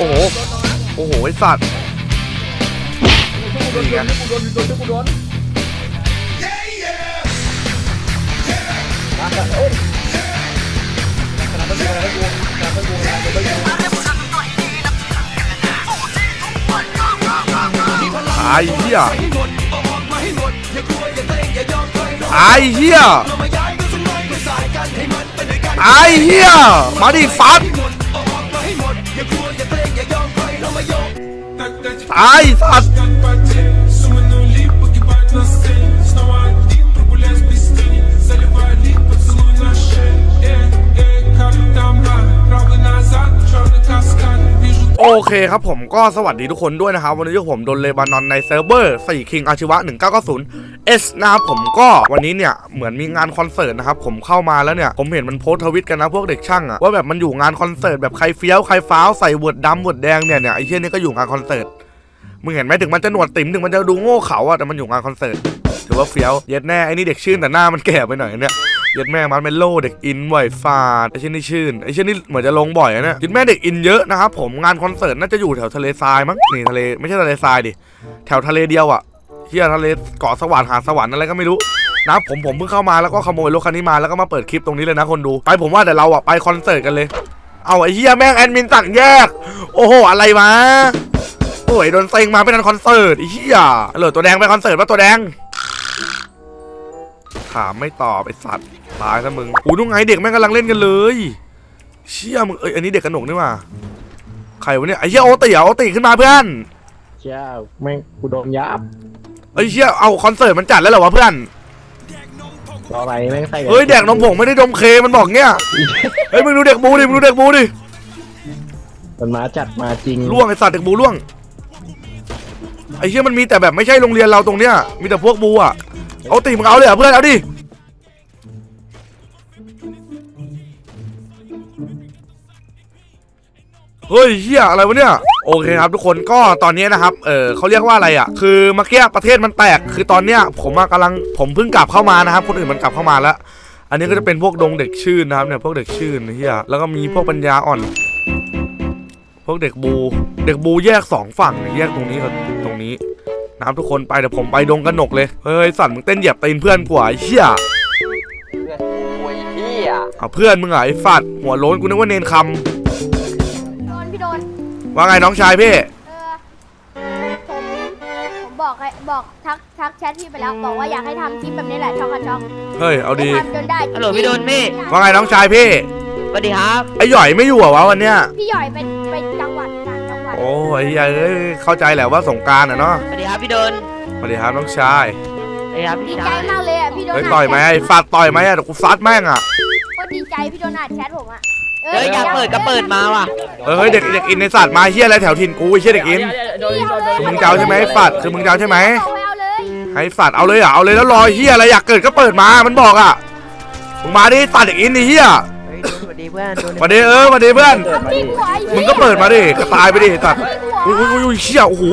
โอ้โห โอ้โหไอ้สัตว์นี่ไงไอ้เหี้ยไอ้เหี้ยไอ้เหี้ยมาดิฟัด กูขนาดนั้นกูขนาดนั้นกูขนาดนั้นกูตายเฮียตายเฮียตายเฮียมาดิฟัดตายสัตว์ เคครับผมก็สวัสดีทุกคนด้วยนะครับ วันนี้ผมโดนเลบานอนในเซิร์ฟเวอร์4คิงอาชีวะ 1990 S นะครับผมก็วันนี้เนี่ยเหมือนมีงานคอนเสิร์ตนะครับผมเข้ามาแล้วเนี่ยผมเห็นมันโพสทวิตกันนะพวกเด็กช่างอะว่าแบบมันอยู่งานคอนเสิร์ตแบบใครเฟี้ยวใครฟ้าวใส่เวิร์ดดำเวิร์ดแดงเนี่ยเนี่ยไอ้เชี่ยนี่ก็อยู่งานคอนเสิร์ตมึงเห็นไหมถึงมันจะหนวดติ๋มถึงมันจะดูโง่เขาอะแต่มันอยู่งานคอนเสิร์ตถือว่าเฟี้ยวเย็ดแน่ไอ้นี่เด็กชื่นแต่หน้ามันแก่ไปหน่อยเนี่ย เย็ดแม่มันเป็นโลเด็กอินบ่อยฟาดไอ้เช่นนี่ชื่นไอ้เช่นนี่เหมือนจะลงบ่อยอะเนี่ยเย็ดแม่เด็กอินเยอะนะครับผมงานคอนเสิร์ตน่าจะอยู่แถวทะเลทรายมั้งนี่ทะเลไม่ใช่ทะเลทรายดิแถวทะเลเดียวอะเฮียทะเลเกาะสวรรค์หาสวรรค์อะไรก็ไม่รู้นะผมผมเพิ่งเข้ามาแล้วก็ขโมยรถคันนี้มาแล้วก็มาเปิดคลิปตรงนี้เลยนะคนดูไปผมว่าแต่เราอะไปคอนเสิร์ตกันเลย เอาไอ้เฮียแม่งแอดมินสั่งแยก โอ้โหอะไรวะโอ้ยโดนเซ็งมาไม่ทันคอนเสิร์ตไอ้เฮียเหลือตัวแดงไปคอนเสิร์ตว่าตัวแดง ถามไม่ตอบไอสัตว์ตายซะมึงอู้นู่นไงเด็กแม่งกำลังเล่นกันเลย เชี่ยมึงเอ้ยอันนี้เด็กกระหนกนี่หว่าใครวะเนี่ยไอ้เชี่ยโอติเหรอโอติขึ้นมาเพื่อนเจ้าแม่งกูโดนยับไอ้เชี่ยเอาคอนเสิร์ตมันจัดแล้วเหรอวะเพื่อนรออะไรแม่งใส่เฮ้ยแดกนมผงไม่ได้ดมเคมันบอกเงี้ยเฮ้ยมึงดูเด็กบูดิมึงดูเด็กบูดิมันมาจัดมาจริงล่วงไอสัตว์เด็กบูล่วงไอ้เชี่ยมันมีแต่แบบไม่ใช่โรงเรียนเราตรงเนี้ยมีแต่พวกบูอะ เอาติมึงเอาเลยเหรอเพื่อนเอาดิเฮ้ยเฮียอะไรวะเนี่ยโอเคครับทุกคนก็ตอนนี้นะครับ เออเขาเรียกว่าอะไรอะ คือเมื่อกี้ประเทศมันแตก คือตอนเนี้ยผมอะกำลังผมเพิ่งกลับเข้ามานะครับ คนอื่นมันกลับเข้ามาแล้ว อันนี้ก็จะเป็นพวกดงเด็กชื่นนะครับเนี่ยพวกเด็กชื่นเฮียแล้วก็มีพวกปัญญาอ่อน พวกเด็กบู เด็กบูแยกสองฝั่งแยกตรงนี้กับตรงนี้ นะครับทุกคนไปเดี๋ยวผมไปดงกระหนกเลย เฮ้ยสัตว์มึงเต้นเหยียบตีนเพื่อนกว่าไอ้เฮียเพื่อนกูไอ้เหี้ยเอาเพื่อนมึงเหรอไอ้ฟัดหัวโล้นกูนึกว่าเนนคโดนพี่โดนำว่าไงน้องชายพี่ เออ ผม ผมบอกให้บอกทักทักแชทพี่ไปแล้วบอกว่าอยากให้ทำคลิปแบบนี้แหละช่องกับช่องเฮ้ยเอาดีทำจนได้ฮัลโหลพี่โดนพี่ ว่าไงน้องชายพี่ สวัสดีครับ ไอ้หย่อยไม่อยู่เหรอวะวันเนี้ยพี่หย่อยเป็นไป อ้ยเหี้ยเอ้ยเข้าใจแหละว่าสงกรารอะเนาะสวัสดีครับพี่โดนสวัสดีครับน้องชายสวัสดีครับพี่ดีชาใจยมากเลยอะพี่โดนเฮ้ยต่อยไหมไอ้ฟาดต่อยไหมอะเดี๋ยวกูซัดแม่งอะก็ดีใจพี่โดนอ่านแชทผมอะเฮ้ยอยากเปิดก็เปิดมาว่ะเออเฮ้ยเด็กเด็กอินในสัตว์มาเฮียอะไรแถวถิ่นกูไอ้เฮียเด็กอินพี่เอาเลยคือมึงจะเอาใช่ไหมไอ้ฟัดคือมึงจะเอาใช่ไหมบอกไปเอาเลยให้สัตว์เอาเลยอะเอาเลยแล้วรอเฮียอะไรอยากเกิดก็เปิดมามันบอกอะมึงมาดิสัตว์เด็กอินดิเฮีย เฮ้ยโดนสวัสดีเพื่อนโดนมาดิเออมาดิเพื่อนเอาพี่กูไอ้มึงก็เปิดมาดิก็ตายไปดิสัตว์อุ้ยอุ้ยอุ้ยเฮียโอ้โห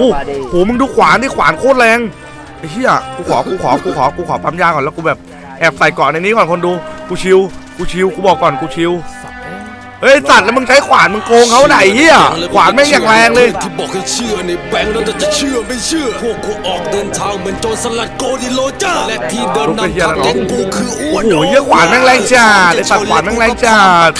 โหมึงดูขวานดิขวานโคตรแรงไอ้เฮียกูขอกูขอกูขอกูขอปั๊มยาก่อนแล้วกูแบบแอบใส่เกาะในนี้ก่อนคนดูกูชิวกูชิวกูบอกก่อนกูชิว เฮ้ยสัตว์แล้วมึงใช้ขวานมึงโกงเขาไหนเฮียขวานแม่งอย่างแรงเลยที่บอกให้เชื่อในแบงค์แล้วแต่จะเชื่อไม่เชื่อพวกกูออกเดินทางเหมือนโจรสลัดโกดิโลเจอร์และที่เดินนำทางแก๊งกูคืออ้วนโอ้โหเหี้ยขวานแม่งแรงจัดไอ้สัตว์ขวานแม่งแรงจัด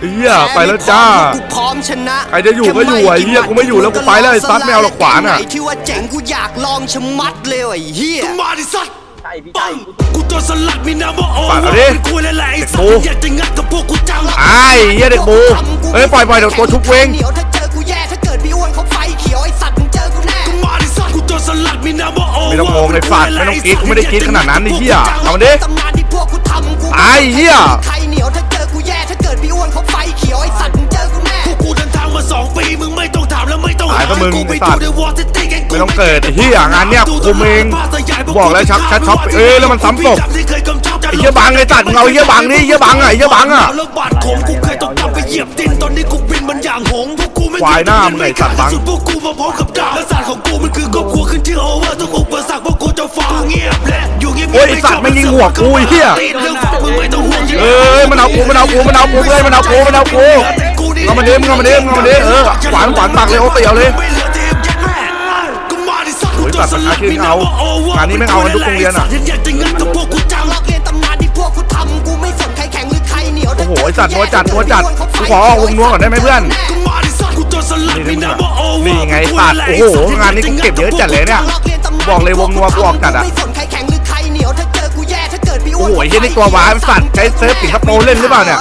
เฮียไปแล้วจ้ากูพร้อมชนะใครจะอยู่ก็อยู่ไอ้เหี้ยกูไม่อยู่แล้วกูไปแล้วไอ้ซัดไม่เอาหรอกขวานอะไหที่ว่าเจ๋งกูอยากลองชะมัดเลยไอ้เหี้ยมาดิสัตว์ใช่พี่ใช่กูโจรสลัดมีนามว่าโอ้ปากเอาดิเป็นกูและแหละไอ้สัตเด็กว์กูอยากจะงัดกับพวกกูจังไอ้เฮียเด็กบูเฮ้ยปล่อยปล่อยเดี๋ยวตัวชุบเวงเหนียวถ้าเจอกูแย่ถ้าเกิดพี่อ้วนเขาไฟเขียวไอ้สัตว์มึงเจอกูแน่กูมาดิสัตว์กูโจรสลัดมีนามว่าโอ้ไม่ต้องงงเลยสัตว์ไม่ต้องกรี๊ดกูไม่ได้กรี๊ดขนาดนั้นไอ้เหี้ยเอามาดิตำนานที่พวกกูทำกูไอ้เหี้ยใครเหนียวถ้าเจอกูแย่ถ้าเกิดพี่อ้วนเขาไฟเขียวไอ้สัตว์มึงเจอกูแน่พวกกูเดินทางมาสองปี ก็มึงกูไปไอ้สัดูตว์ในวอร์ซิตี้แกงไม่ต้องเกิดไอ้เหี้ยงานเนี้ยคุมเองบอกแล้วชักชักช็อปเอ้ยแล้วมันซ้ำศพไอ้เหี้ยบังไอ้สัตว์มึงเอาไอ้เหี้ยบังดิไอ้เหี้ยบังอะไอ้เหี้ยบังอะแล้วบาดขมกูเคยต้องกลับไปเหยียบดินตอนนี้กูบินมันอย่างหงส์พวกกูไม่ควายหน้ามึงไอ้สัตว์บังสุดพวกกูมาพร้อมกับดาบและศาสตร์ของกูมันคือครอบครัวขึ้นชื่อโอเวอร์ทุกอุปสรรคพวกกูจะฝ่ากูเงียบและอยู่เงียบๆโอ้ยไอ้สัตว์แม่งยิงหัวกูไอ้เหี้ยเรื่องฟังมึงไม่ต้องห่วงเอ้ยมันเอากูมันเอากูมันเอากูเอ้ยมันเอากูมันเอากูแต่กูนี่ เรามาเด้มเรามาเด้มเรามาเด้มเออขวานขวานปากเลยโอ้เตียวเลยโอ้ยปัดปัญหาคือเอางานนี้ไม่เอากันทุกโรงเรียนอะโอ้โหจัดนัวจัดนัวจัดกูขอวงนัวก่อนได้ไหมเพื่อนนี่ไงตัดโอ้โหงานนี้กูเก็บเยอะจัดเลยเนี่ยบอกเลยวงนัวกูออกจัดอะโอ้โหเฮ้ยนี่ตัวว้าสัตว์ใช้เซฟสิงคโปร์เล่นหรือเปล่าเนี่ย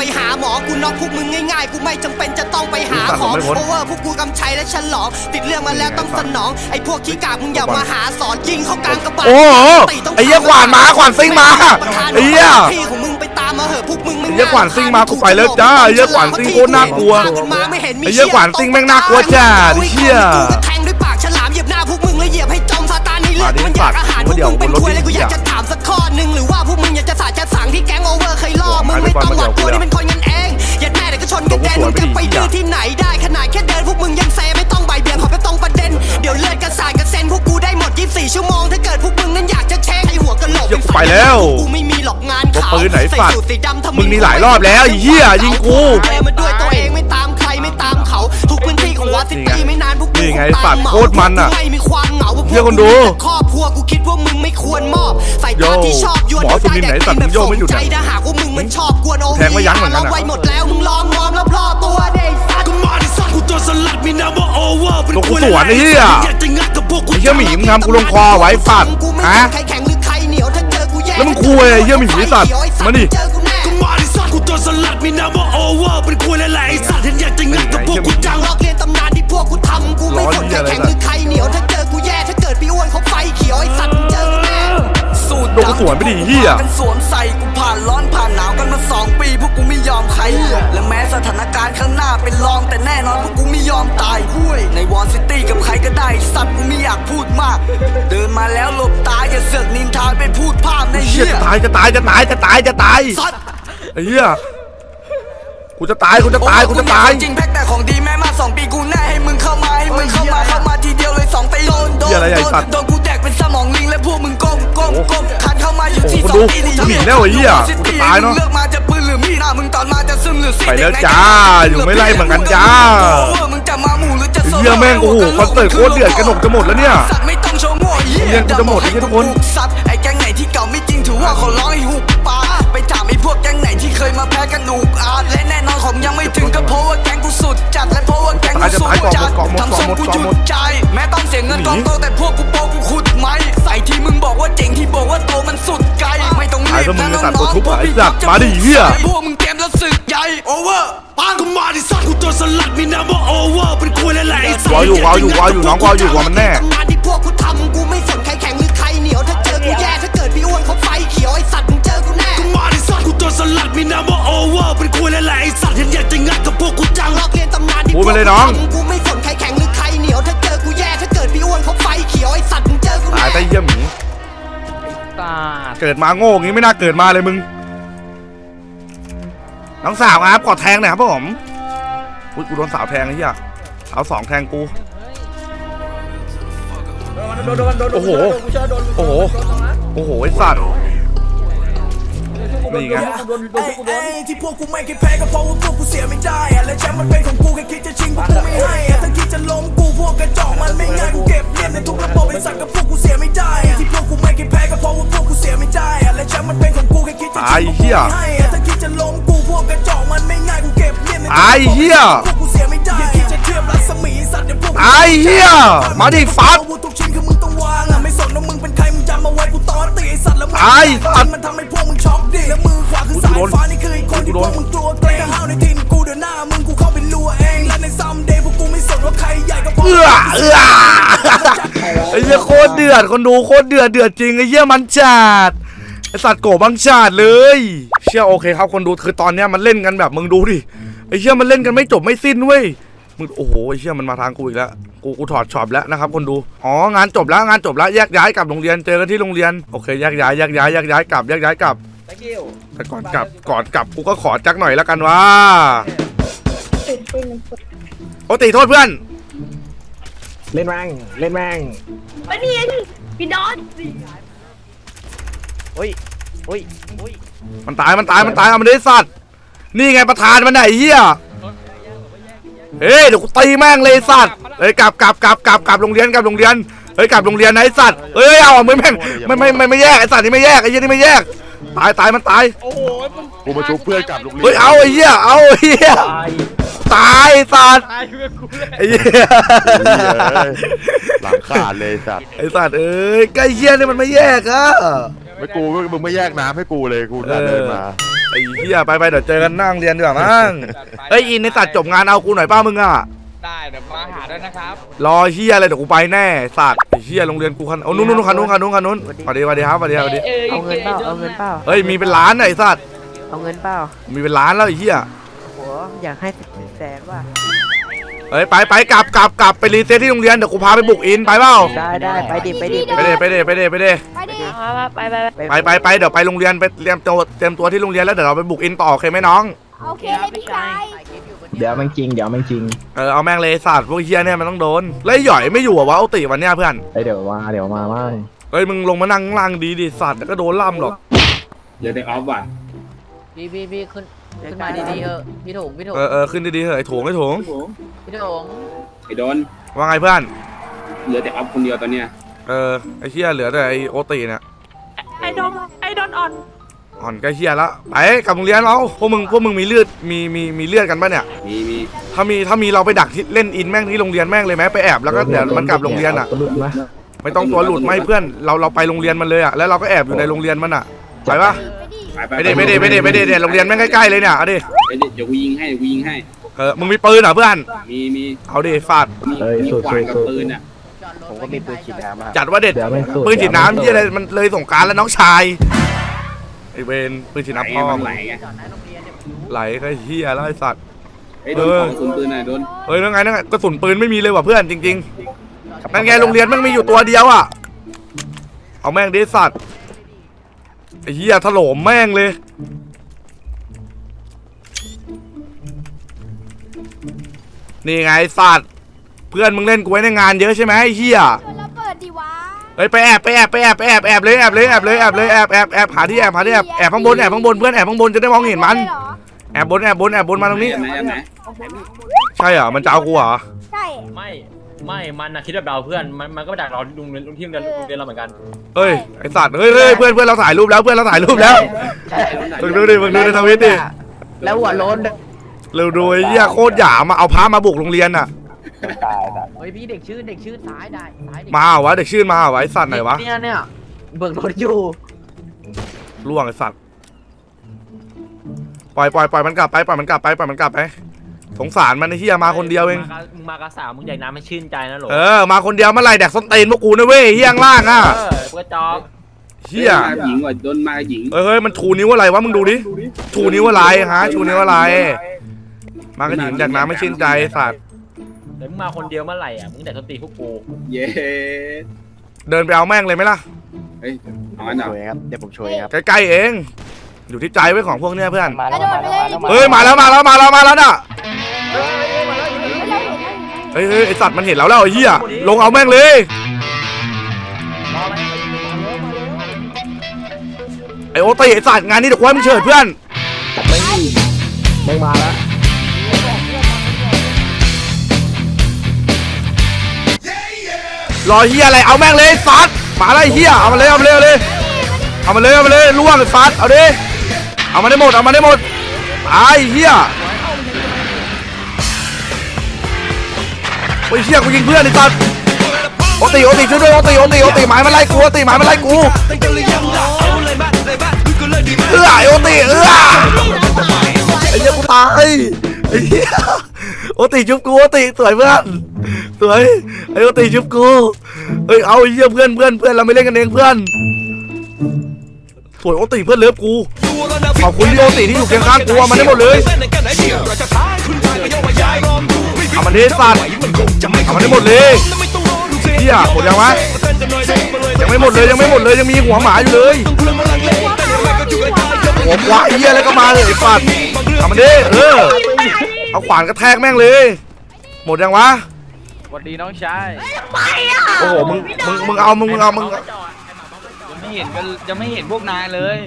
ไม่เป็นสงสัยพวกมึงแม่งอยากไปหาหมอกูน็อกพวกมึงง่ายๆ กูไม่จำเป็นจะต้องไปหาของไม่พ้นโอเวอร์พวกกูกำชัยและฉลอง ติดเรื่องมาแล้วต้องสนอง ไอ้พวกขี้กากมึงอย่ามาหาสอนยิงเข้ากลางกระบาลโอ้โหไอ้เหี้ยขวานมาขวานซิ่งมาไอ้เหี้ยที่ของมึงไปตามมาเหอะพวกมึงไม่ไอ้เหี้ยขวานซิ่งมากูไปแล้วจ้าไอ้เหี้ยขวานซิ่งโคตรน่ากลัวไอ้เหี้ยขวานซิ่งแม่งน่ากลัวจ้าไอ้เหี้ย มาดิมันอยากอาหารพวกเดี๋ยวมึงเป็นบนรถถ้วยเลยกูดิอยากจะถามสักข้อหนึ่งหรือว่าพวกมึงอยากจะสาดจะสั่งที่แก๊งโอเวอร์เคยล่อมึงไม่ต้องหวัดกลัวนี่เป็นคนกันเองยัดแม่เด็กก็ชนกันแดนมึงจะไปดื้อที่ไหนได้ขนาดแค่เดินพวกมึงยังเซไม่ต้องใบายเบี่ยงขอไปตรงประเด็นเดี๋ยวเลือดกระสายกระเซ็นพวกกูได้หมด 24 ชั่วโมงถ้าเกิดพวกมึงนั้นอยากจะแช่งไอหัวกะโหลกเดี๋ยวกูไปแล้วกูไม่มีหรอกงานว่าขาวปืนไหนสัตว์ใส่สูทสีดำทำมึงนี่หลายรอบแล้วไอ้เหี้ยยิงกูเดินมาด้วยตัวเองไม่ตามใครไม่ตามเขาทุกพื้นที่ของวอซิตี้ไม่นานพวกกูนี่ไงคตามสัตว์เหมาโคตรมันอะไม่มีความ เหงาพวกเหี้ยคนดูครอบครัวกูคิดว่ามึงไม่ควรมอบใส่ตาโย่ที่ชอบยวนหมอสุรินทร์ไหนสัตว์มึงโย่ไม่หยุดใจอะถ้าหากว่ามึงมันชอบกวนโอแทงไม่ยั้งเหมือนกันอะไว้หมดแล้วมึงลองมอมแล้วพลอตัวเด็กสัตว์กูมาดิสัตว์กูโดนสลัดมีน้ำว่าโอเวอร์เป็นตัวกูสวนไอ้เหี้ยอยากจะงัดกับพวกกูไอ้เหี้ยหมีมึงทำกูลงคอไว้สัตว์กูไม่ฮะใครแข็งหรือใครเหนียวถ้าเจอกูแย่แล้วมึงคุยไอ้เหี้ยหมีสัตว์มาดิเจอกูแน่กูมาดิสัตว์กูโดนสลัดมีน้ำว่าโอเวอร์เป็นคุยหลายๆไอ้สัตว์เห็นอยากจะงัดกับพวกกูจังลอกเรียนตำนานที่พวกกูทำกูไม่สนใครแข็งหรือใครเหนียวถ้าเจอ ยวไอ้สัตว์มึงเจอกูแน่สูตรโดนกูสวนไปดิเหี้ย กันสวมใส่กูผ่านร้อนผ่านหนาวกันมาสองปีพวกกูไม่ยอมใครและแม้สถานการณ์ข้างหน้าเป็นรองแต่แน่นอนพวกกูไม่ยอมตายในวอลซิตี้กับใครก็ได้สัตว์กูไม่อยากพูดมาก เดินมาแล้วหลบตาอย่าเสือกนินทาไปพูดภาพในเหี้ยเหี้ยจะตายจะตายจะตายจะตายจะตายไอ้เหี้ยกูจะตายกูจะตายกูจะตายจริงแพ็กแต่ของดีแม่มาสองปีกูแน่ให้มึงเข้ามาให้มึงเข้ามาเข้ามาทีเดียวเลย สองปีโดนโดเหี้ยนอะไรใหญ่โดนสัตว์โดนกูแดกเป็นสมองลิงและพวกมึงก้มก้มก้มคันเข้ามาอยู่ที่โอ้สโหองปีนี่กูหนีแล้วไอ้เหี้ยกูจะตายเนอะเลือกมาจะปืนหรือมีดหน้ามึงตอนมาจะซึมหรือซีดไปแล้วเด็กจ้าอยู่ไม่ไล่เหมือนกันจ้ามึงจะมาหมู่หรือจะโซโล่เหี้ยแม่งโอ้โหคอนเสิร์ตโคตรเดือดกระหนกจะหมดแล้วเนี่ยสัตว์ไม่ต้องโชว์โง่เหี้เรียนกูจะหมดไอ้เหี้ยทุกคนสัตว์ไอ้แก๊งไหนที่เก่าไม่จริงถือว่าเขาร้องให้หุบปากไปถามไอ้พวกแก๊งไหนที่เคยมาแพ้กันหนูกอาดและแน่นอนของยังไม่ถึงก็เพราะว่าแก๊งกูสุดจัดและเพราะว่าแก๊งกูสุดจัดตายจะตายก่อนหมดทำทรงก่อนหมดกูก่อนหยุหมดดใจแม้ต้อง เงินกองโตแต่พวกกูโปกูขุดไหมใส่ที่มึงบอกว่าเจ๋งที่บอกว่าโตมันสุดไกลไม่ต้องรีบนะน้องๆพวกพี่สัตว์มาดิเหี้ยพวกมึงเตรียมแล้วสึกใหญ่โอเวอร์ปังกูมาดิสัตว์กูโดนสลัดมีน้ำว่าโอเวอร์เป็นคุยหลายไอ้สัตว์วาวอยู่วาอยู่วาอยู่น้องวาอยู่วามันแน่ตำนานที่พวกกูทำกูไม่สนใครแข็งหรือใครเหนียวถ้าเจอกูแย่ถ้าเกิดพี่อ้วนเขาไฟเขียวไอ้สัตว์มึงเจอกูแน่กูมาดิสัตว์กูโดนสลัดมีน้ำว่าโอเวอร์เป็นคุยหลายไอ้สัตว์เห็นอยากจะงัดกับพวกกูจังลอกเรียนตำนานที่พูดไปเลยน้องกู ขาไฟเขียวไอ้สัตว์มึงเจอกูตายแน่ไปเหี้ยหมีตาดเกิดมาโง่งี้ไม่น่าเกิดมาเลยมึง น้องสาวครับขอแทงหน่อยครับผมอุ้ยกูโดนสาวแทงไอ้เหี้ยสาวสองแทงกู โดนโดนโดนโอ้โหกูเชื่อโดนโอ้โห โอ้โหไอ้สัตว์ นี่ไงโดนโดนกูโดนที่พวกกูไม่เคยแพ้ก็เพราะว่าพวกกูเสียไม่ได้อะและแชมป์มันเป็นของกูแค่คิดจะชิงพวกกูไม่ให้อะถ้าคิดจะล้มกูพวกกระจอกมันไม่ง่ายกูเก็บเลียนในทุกระบบไอ้สัตว์กับพวกกูเสียไม่ได้อะที่พวกกูไม่เคยแพ้ก็เพราะว่าพวกกูเสียไม่ได้อะและแชมป์มันเป็นของกูแค่คิดจะชิงพวกกูตายเหี้ยไม่ให้อะถ้าคิดจะล้มกูพวกกระจอกมันไม่ง่ายกูเก็บเลียนในทุกตายเหี้ยพวกกูเสียไม่ได้อย่าคิดจะเทียบรัศมีสัตว์เดี๋ยวพวกกูตายเหี้ยมาดิฟัดอาวุธทุกชิ้นคือมึงต้องวางอะไม่สนว่ามึงเป็นใครมึงจำเอาไว้กูตอนตีไอ้สัตว์แล้วมึงตายสัตว์มันทำให้พวก สายฟ้านี่คือไอ้คนที่พวกมึงกลัวเกรงห้าวในทินกูเดินหน้ามึงกูเข้าไปลัวเองและในซัมเดย์พวกกูไม่สนว่าใครใหญ่ก็พอเอื้อเอื้อไอ้เหี้ยโคตรเดือดคนดูโคตรเดือดเดือดจริงไอ้เหี้ยมันจัดไอ้สัตว์โกบังชาดเลย เชื่อโอเคครับคนดูคือตอนเนี้ยมันเล่นกันแบบมึงดูดิไอ้เชี่ยมันเล่นกันไม่จบไม่สิ้นเว้ยมึงโอ้โหไอ้เชี่ยมันมาทางกูอีกแล้วกูกูถอดช็อปแล้วนะครับคนดูอ๋องานจบแล้วงานจบแล้วแยกย้ายกลับโรงเรียนเจอกันที่โรงเรียนโอเคแยกย้ายแยกย้ายแยกย้ายกลับแยกย้ายกลับ thank you แต่ก่อนกลับก่อนกลับกูก็ขอจักหน่อยแล้วกันว่าโอ้ตีโทษเพื่อน เล่นแม่งเล่นแม่งไปนี่พี่ดอนโอ้ยโอ้ยโอ้ยมันตายมันตายมันตายเอามันได้สัตว์ นี่ไงประธานมันไหนเฮียเฮ้ยเดี๋ยวกูตีแม่งเลยไอ้สัตว์เฮ้ยกลับกลับกลับกลับกลับโรงเรียนกลับโรงเรียนเฮ้ยกลับโรงเรียนนะไอ้สัตว์เฮ้ยเอาอะมึงแม่งไม่ไม่ไม่ไม่แยกไอ้สัตว์นี่ไม่แยกไอ้เหี้ยนี่ไม่แยก ตายตายมันตายโอ้โหมันกูมาชุบเพื่อนกลับโรงเรียนเฮ้ยเอาไอ้เหี้ยเอาไอ้เหี้ยตายไอ้สัตว์ตายกับกูเลยไอ้เหี้ยเฮ้ยหลังขาดเลยสัตว์ไอ้สัตว์เอ้ยใกล้เหี้ยนี่มันไม่แยกอะไม่กูมึงไม่แยกน้ำให้กูเลยกูน่าเดินมาไอ้เหี้ยไปไปเดี๋ยวเจอกันนั่งเรียนดีกว่ามั้งเฮ้ยอินในสัตว์จบงานเอากูหน่อยป้ามึงอะ ได้เดี๋ยวมาหาด้วยนะครับ รอเฮียอะไรเดี๋ยวกูไปแน่สัตว์ไอ้เฮียโรงเรียนกูคันเอานู้นนู้นคันนู้นคันนู้นคันนู้นสวัสดีสวัสดีครับสวัสดีครับสวัสดีเอาเงินเปล่าเอาเงินเปล่าเฮ้ยมีเป็นล้านน่ะไอ้สัตว์เอาเงินเปล่ามีเป็นล้านแล้วไอ้เฮียโหอยากให้แสนว่ะเฮ้ยไปไปกลับกลับกลับไปรีเซ็ตที่โรงเรียนเดี๋ยวกูพาไปบุกอินไปเปล่าได้ได้ไปดิไปดิไปเดไปเดไปเดไปเดไปดิไปไปไปไปไปเดี๋ยวไปโรงเรียนไปเตรียมตัวเตรียมตัวที่โรงเรียนแล้วเดี๋ยวเราไปบุกอินต่อโอเคไหมน้องโอเคเลยพี่ชาย เดี๋ยวมันจริงเดี๋ยวมันจริงเออเอาแม่งเลยไอ้สัตว์พวกเฮียเนี่ยมันต้องโดนแล้วไอ้หย่อยไม่อยู่เหรอวะเอาติวันเนี้ยเพื่อนเอ้ยเดี๋ยวมาเดี๋ยวมามั่งเฮ้ยมึงลงมานั่งข้างล่างดีดิสัตว์เดี๋ยวก็โดนล่ำหรอกเดี๋ยวเด็กออฟว่ะพี่พี่พี่ขึ้นขึ้นมาดีๆเถอะพี่ถุงพี่ถุงเออเออขึ้นดีๆเถอะไอ้โถงไอ้โถงพี่ถุงไอ้โดนว่าไงเพื่อนเหลือแต่ออฟคนเดียวตอนเนี้ยเออไอ้เฮียเหลือแต่ไอ้โอติเนี่ยไอ้ดอนไอ้ดอนอ่อน อ่อนใกล้เฮียแล้วไปกลับโรงเรียนเราพวกมึงพวกมึงมีเลือดมีมีมีเลือดกันปะเนี่ย มีมีถ้ามีถ้ามีเราไปดักที่เล่นอินแม่งที่โรงเรียนแม่งเลยไหมไปแอบแล้วก็เดี๋ยวมันกลับโรงเรียนอะตัวหลุดนะไม่ต้องตัวหลุดไม่เพื่อนเราเราไปโรงเรียนมันเลยอะแล้วเราก็แอบอยู่ในโรงเรียนมันอะไปปะไปดิไปไปดิไปดิไปดิไปดิเนี่ยโรงเรียนแม่งใกล้ๆเลยเนี่ยเอาดิเดี๋ยวเดี๋ยวกูยิงให้เดี๋ยวกูยิงให้ เออมึงมีปืนเหรอเพื่อนมีมีเอาดิฟาดมีเอ้ยมีสู้ขวานกับสู้ ปืนอะผมก็มีปืนฉีดน้ำจัดว่าเด็ดเดี๋ยวมันสุดปืนฉีดน้ำที่อะไรมันเลยสงกรารแล้วน้องชายไอ เวนปืนฉีดไหลน้ำไงพ่อมันไหลไงไหลก็เฮียแล้วไอสัตว์ไอ้ยโดนเออของกระสุนปืนหน่อยโดนเฮ้ยนั่นไงนั่นไงกระสุนปืนไม่มีเลยว่ะเพื่อนจริงๆนั่นไงโรงเรียนแม่งมีอยู่ตัวเดียวอะเอาแม่งดิสัตว์ไอ้เหี้ยถล่มแม่งเลยนี่ไงสัตว์เพื่อนมึงเล่นกูไว้ในงานเยอะใช่ไหมไอ้เหี้ย ฮ้ยไปแอบไปแอบไปแอบไปแอบแอบเลยแอบเลยแอบเลยแอบเลยแอบแอบแอบหาที่แอบหาที่แอบแอบข้างบนแอบข้างบนเพื่อนแอบข้างบนจะได้มองเห็นมันได้เหรอแอบบนแอบบนแอบบนมาตรงนี้แอบไหนแอบไหนใช่เหรอมันจะเอากูเหรอใช่ไม่ไม่มันนะคิดแบบเราเพื่อนมันมันก็มาดักเราลุงเรียนที่โรงเรียนโรงเรียนเราเหมือนกันเฮ้ยไอสัตว์เฮ้ยเฮ้ยเพื่อนเพื่อนเราถ่ายรูปแล้วเพื่อนเราถ่ายรูปแล้วมึงดูดิมึงดูในทวิตดิแล้วหัวโล้นเราดูไอ้เหี้ยโคตรหยามมาเอาพามาบุกโรงเรียนอะ เฮ้ยพี่เด็กชื่อเด็กชื่อซ้ายได้ซ้ายเด็กมาเหรอวะเด็กชื่นมาเหรอวะไอสัตว์ไหนวะเนี่ยเนี่ยเบิกรถอยู่ล่วงไอสัตว์ปล่อยปล่อยปล่อยมันกลับไปปล่อยมันกลับไปปล่อยมันกลับไป สงสารมันไอ้เหี้ยมาคนเดียวเอง มึงมากับมึงมากับสาวมึงอยากน้ำให้ชื่นใจนะโหลเออมาคนเดียวเมื่อไหร่แดกส้นตีนพวกกูนะเว้ยเฮี้ยงล่างอะเออเพื่อจอกเฮี้ยมากับหญิงว่ะโดนมากับหญิงเฮ้ยเฮ้ยมันชูนิ้วอะไรวะมึงดูดิชูนิ้วอะไรฮะชูนิ้วอะไร มากระถิ่นจากน้ำไม่ชื่นใจไอ้สัตว์ เดี๋ยวมึงมาคนเดียวเมื่อไหร่อะมึงแต่สติพวกกูเย้เดินไปเอาแม่งเลยไหมล่ะ เฮ้ยเอาอันเหรอช่วยครับ เดี๋ยวผมช่วยครับใกล้ๆเอง อยู่ที่ใจไว้ของพวกเนี้ยเพื่อนกระโดดไปเลยดิเฮ้ยมาแล้วมาแล้วมาแล้วมาแล้วน่ะไม่ได้เห็นไม่เห็นเฮ้ยเฮ้ยไอสัตว์มันเห็นเราแล้วไอ้เหี้ย ลงเอาแม่งเลยไอโอตีไอสัตว์งานนี้เดี๋ยวกูให้มึงเฉิดเพื่อน ไม่มาแล้ว รอเหี้ยอะไรเอาแม่งเลยไอ้สัตว์มาแล้วไอ้เหี้ยเอามาเลยเอามาเลยเอาเลยเอามาเลยเอามาเลยล่วงไอ้สัตว์เอาดิเอามาได้หมดเอามาได้หมดไอ้เหี้ยโอ้ยเหี้ยกูยิงเพื่อนไอ้สัตว์โอตีโอตีช่วยด้วยโอตีโอตีโอตีหมายมันไล่กูโอตีหมายมันไล่กูเอื้อโอตีเอื้อไอ้เหี้ยกูตายไอ้เหี้ยโอตีชุบกูโอตีสวยเพื่อน สวยไอ้โอตีชุบกูเฮ้ยเอาไอ้เหี้ยเพื่อนเพื่อนเพื่อนเราไม่เล่นกันเองเพื่อนสวยโอตีเพื่อนเลิฟกูขอบคุณที่โอตีที่อยู่เคียงข้างกูเอามันได้หมดเลยเอามันได้สัตว์เอามันได้หมดเลยเหี้ยหมดยังวะยังไม่หมดเลยยังไม่หมดเลยยังมีหัวหมาอยู่เลยหัวควายเหี้ยอะไรก็มาเลยไอ้สัตว์เอามันดิเออเอาขวานกระแทกแม่งเลย หมดยังวะ สวัสดีน้องชายโอ้โหมึงมึงมึงเอามึงมึงเอามึงยังไม่เห็นกันยังไม่เห็นพวกนายเลย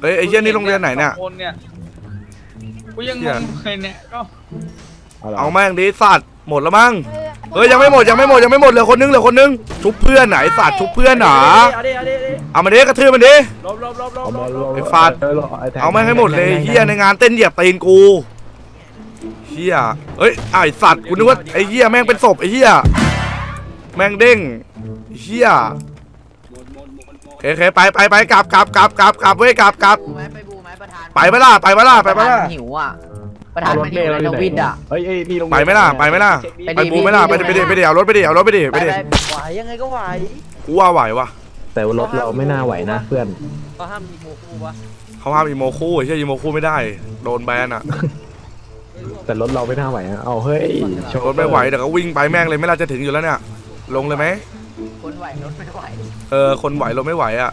เฮ้ยไอ้เหี้ยนี่โรงเรียนไหนเนี่ย สองคนเนี่ยกูยังงงเลยเนี่ยก็เอาเหรอเอาแม่งดิสัตว์หมดแล้วมั้งเออเฮ้ยยังไม่หมดยังไม่หมดยังไม่หมดเหลือคนนึงเหลือคนนึงชุบเพื่อนไหนสัตว์ชุบเพื่อนหนาเอาดิเอาดิเอาดิเอามาดิกระทืบมันดิ ลบลบลบลเอาบมาลบ ไอ้ฟาดเออไอ้แทงเอาแม่งให้หมดเลยเฮียในงานเต้นเหยียบตีนกู เฮียเอ้ยไอสัตว์กูนึกว่าไอ้เฮียแม่งเป็นศพไอ้เฮียแม่งเด้งเฮียโอเคโอเคไปไปไปกลับกลับกลับกลับกลับเว้ยกลับกลับบูไหมไปบูไหมประธานไปไหมล่ะไปไหมล่ะไปไหมประธานล่ะหิวอะประธานมันหิวเลยทวิตอะเฮ้ยเอ้ยนี่ลงไปไหมล่ะไปไหมล่ะไปไปดิบูไหมล่ะไปไปดิดิไปดิไปดิเอารถไปดิเอารถไปดิไปไปดิไปไหวยังไงก็ไหวกูว่าไหววะแต่ว่ารถเราไม่น่าไหวนะเพื่อนก็ห้ามมีโมกูวะเขาห้ามอีโมคู่ไอ้เฮียอีโมคู่ไม่ได้ โดนแบนอะ แต่รถเราไม่น่าไหวนะเอาเฮ้ยโชว์รถไม่ไหวเดี๋ยวก็วิ่งไปแม่งเลยไม่น่าจะถึงอยู่แล้วเนี่ยลงเลยไหมคนไหวรถไม่ไหวเออคนไหวรถไม่ไหวอะ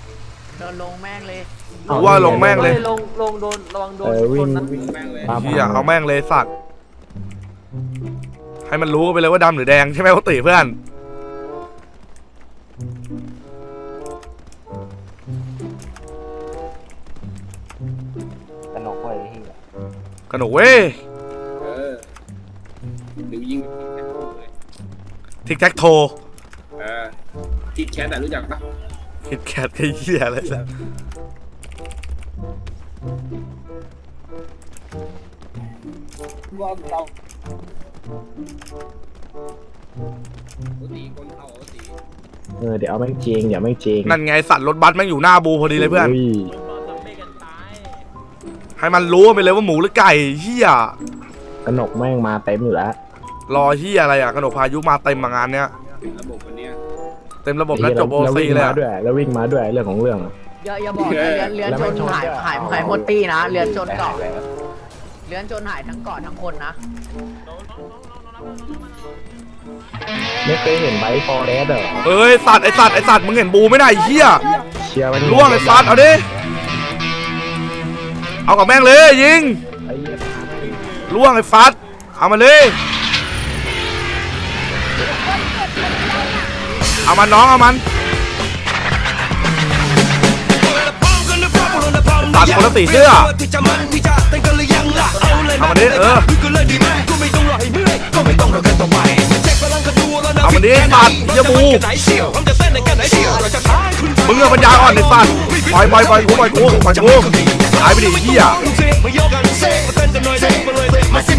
เดินลงแม่งเลยกูว่าลงแม่งเลยลงลงโดนระวังโดเอนอวิ่งนะวิ่งแม่งเลยตามเฮียเอาแม่งเลยสัตว์ให้มันรู้ไปเลยว่าดำหรือแดงใช่ไหมโอติเพื่อนสนุกเว้ยพี่กระหนกเว้ยเออ หรือยิงแค่โทษเลยทิกแท็กโทเออคิดแคทอะรู้จักปะคิดแคทไอ้เหี้ยอะไรสัตว์ว่าเราโอตีคนเขาโอตีเออเดี๋ยวเอาแม่งจริงเดี๋ยวแม่งจริงนั่นไงสัตว์รถบัสแม่งอยู่หน้าบูพอดีเลยเพื่อนฮ้ให้มันรู้ไปเลยว่าหมูหรือไก่เหี้ยกระหนกแม่งมาเต็มอยู่แล้ว รอเหี้ยอะไรอะกระหนกพายุมาเต็มมางานเนี้ยระบบวันเนี้ยเต็มระบบแล้วจบโอแล้วซีวิ่งเลยมาอะด้วย แล้ววิ่งมาด้วยเรื่องของเรื่องอะ อย่าอย่าบอกนะเรือนเรือนแล้วชไม่นชนหายด้วยหายหายหมดตีนะเรือนชนเกาะเรือนชนหายทั้งเกาะทั้งคนนะไม่เคยเห็นไบค์ฟอร์เรสเหรอเอ้ยสัตว์ไอสัตว์ไอสัตว์มึงเห็นบูไม่ได้ไอ้เหี้ยเชียร์มันล่วงไอสัตว์เอาดิเอากับแม่งเลยยิงไอ้เหี้ยล่วงไอ้ฟัดเอามาเลย เอามันน้องเอามันตัดคนละสีเสื้อเอามาดิเออเอามาดิตัดเหี้ยบูมึงเอาปัญญาอ่อนไอ้สัตว์ปล่อยปล่อยปล่อยกูปล่อยกูปล่อยกูหายไปดิเหี้ย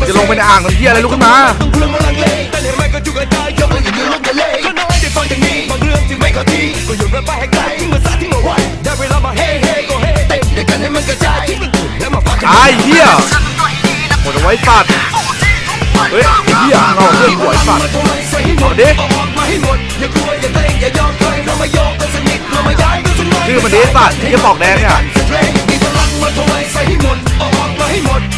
จะลงไปในอ่างมันเหี้ยอะไรลุกขึ้นมา รื่องจึงไม่เข้าทีก็โยนมันไปให้ไกลทิ้งมันทิ้งเอาไว้ได้เวลามาเฮ้เฮ้ก็เฮ้เต็มเดี๋ยวกันให้มันกระจายทิ้มันอื่นแล้มาฟังกันไอ้เหี้ยหมดไว้สัตว์เฮ้ยไอ้เหี้ยเราเพื่อนหวยสัตว์เอาดิชื่อมันเดสัตว์ที่จะบอกแดงเนี่ย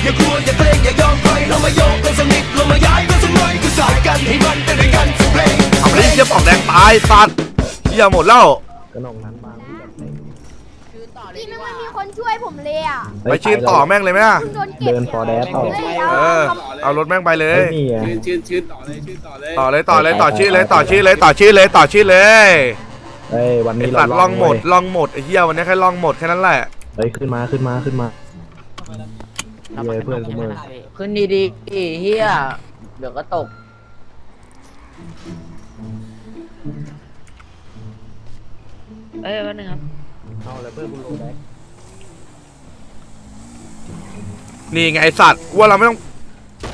อย่ากลัวอย่าเกรงอย่ายอมใครเรามาโยกกันสนิทเรามาย้ายกันสน่อยคืสายกันให้มันเป็นกันเพลงเอาไปเรียบออกแดงตายสัต หี้ยหมดแล้วกระหนกนั้นมาวิ่งแบบเต็มคือต่อเลยพี่ดีไม่กว่ามีคนช่วยผมเลยอะไปชื่นต่อแม่งเลยไหมอะเพิ่งโดนเก็บเดินฟอร์เรสต่อเฮ้ยเออ เอารถแม่งไปเลยเฮ้ยนี่ไงชื่นชื่นชื่นต่อเลยชื่นต่อเลยต่อเลยต่อเลยต่อชื่อเลยต่อชื่อเลยต่อชื่อเลยต่อชื่อเลยเฮ้ยวันไอนี้สัเราตว์ล่องหมดเว้ยล่องหมดไอ้เหี้ยวันนี้แค่ล่องหมดแค่นั้นแหละ เฮ้ยขึ้นมาขึ้นมาขึ้นมาเย้เพื่อนกูมือขึ้นดีดีๆอีเฮียเดี๋ยวก็ตก เอ้ยวันนึงครับ เอาเลยเพื่อนกูโลแบ็คนี่ไงไอสัตว์กูว่าเราไม่ต้อง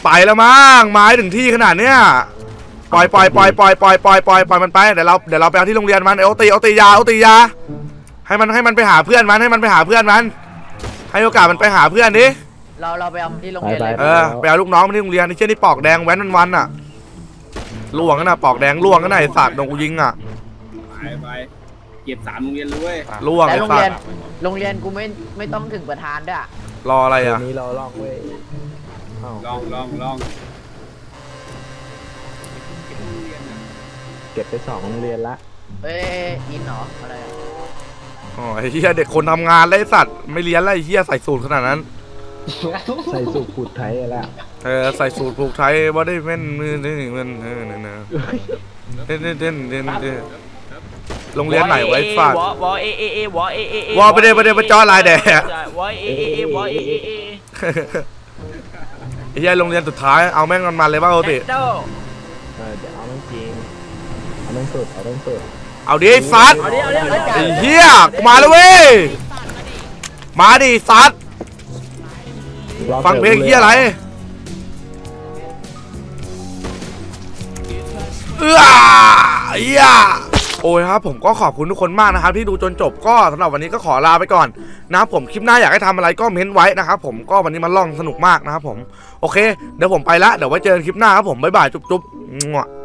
ไปแล้วมั้งไม้ถึงที่ขนาดเนี้ยปล่อยปล่อยปล่อยปล่อยปล่อยปล่อยปล่อยปล่อยมันไปเดี๋ยวเราเดี๋ยวเราไปเอาที่โรงเรียนมันเอาตีเอาตียาเอาตียาให้มันให้มันไปหาเพื่อนมันให้มันไปหาเพื่อนมัน ให้โอกาสมันไปหาเพื่อนดิเราเราไปเอาที่โรงไปเรียนไปเลยเออไปเอาลูกน้องมาที่โรงเรียนไอ้เช่นนี่ปอกแดงแว้นวันๆน่ะล่วงกันน่ะปอกแดงล่วงกันน่ะไอสัตว์โดนกูยิงอะ ไปไป เก็บสามโรงเรียนเลยเว้ยล่วงแต่ไอโรงสัตเรียนว์โรงเรียนกูไม่ไม่ต้องถึงประธานด้วยอะรออะไรเดี๋ยวอะ นี้เราล่องเว้ยเอ้าลองลองลองเก็บไปสองโรงเรียนละเอ้ยอินเหรออะไรอะอ๋อไอ้เหี้ยเด็กคนทำงานแล้วไอ้สัตว์ไม่เรียนแล้วไอ้เหี้ยใส่สูตรขนาดนั้น ใส่สูตรผูดไทยแล้วเออใส่สูตรผูกไทยว่าได้เป็นมือนี่มันเออเนี่ยนะเด่นเด่นเด่นเด่นเด่น โรงเรียนไหนไว้ฝากวอวอเอเอเอวอเอเอเอวอไปเดี๋ยวไปเดี๋ยวไปจอลายแดดวอเอเอเอวอเอเอเอไอ้เหี้ยโรงเรียนสุดท้ายเอาแม่งมันมาเลยบ้างโอติเจ้าเออเดี๋ยวเอาแม่งจริงเอาแม่งสุดเอาแม่งสุดเอาดิไอ้ซัดเอาดิเอาดิเอาดิไอ้เหี้ยกูมาแล้วเว้ยมาดิซัดรอฟังเพลงเหี้ยอะไรเอื้อเหี้ย โอ้ยครับผมก็ขอบคุณทุกคนมากนะครับที่ดูจนจบก็สำหรับวันนี้ก็ขอลาไปก่อนนะครับผมคลิปหน้าอยากให้ทำอะไรก็เม้นไว้นะครับผมก็วันนี้มันล่องสนุกมากนะครับผมโอเคเดี๋ยวผมไปละเดี๋ยวไว้เจอกันคลิปหน้าครับผมบ๊ายบายจุ๊บๆ